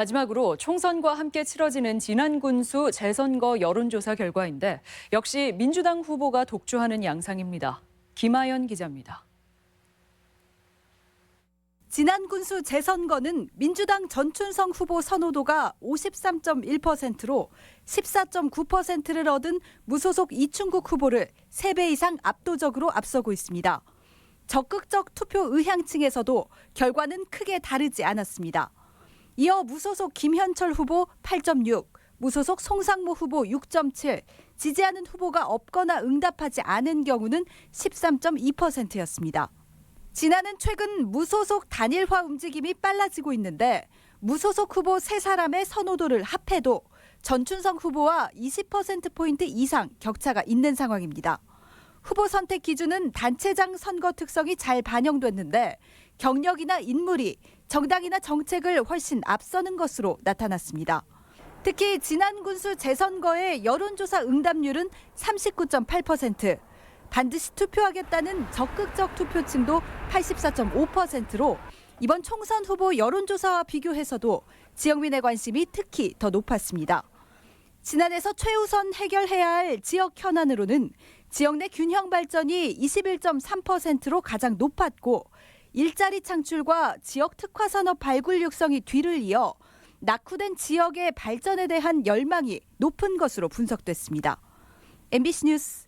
마지막으로 총선과 함께 치러지는 지난 군수 재선거 여론조사 결과인데 역시 민주당 후보가 독주하는 양상입니다. 김아연 기자입니다. 지난 군수 재선거는 민주당 전춘성 후보 선호도가 53.1%로 14.9%를 얻은 무소속 이충국 후보를 3배 이상 압도적으로 앞서고 있습니다. 적극적 투표 의향층에서도 결과는 크게 다르지 않았습니다. 이어 무소속 김현철 후보 8.6, 무소속 송상무 후보 6.7, 지지하는 후보가 없거나 응답하지 않은 경우는 13.2%였습니다. 지난은 최근 무소속 단일화 움직임이 빨라지고 있는데 무소속 후보 세 사람의 선호도를 합해도 전춘성 후보와 20%포인트 이상 격차가 있는 상황입니다. 후보 선택 기준은 단체장 선거 특성이 잘 반영됐는데 경력이나 인물이 정당이나 정책을 훨씬 앞서는 것으로 나타났습니다. 특히 지난 군수 재선거의 여론조사 응답률은 39.8%, 반드시 투표하겠다는 적극적 투표층도 84.5%로 이번 총선 후보 여론조사와 비교해서도 지역민의 관심이 특히 더 높았습니다. 지난해서 최우선 해결해야 할 지역 현안으로는 지역 내 균형 발전이 21.3%로 가장 높았고 일자리 창출과 지역 특화 산업 발굴 육성이 뒤를 이어 낙후된 지역의 발전에 대한 열망이 높은 것으로 분석됐습니다. MBC 뉴스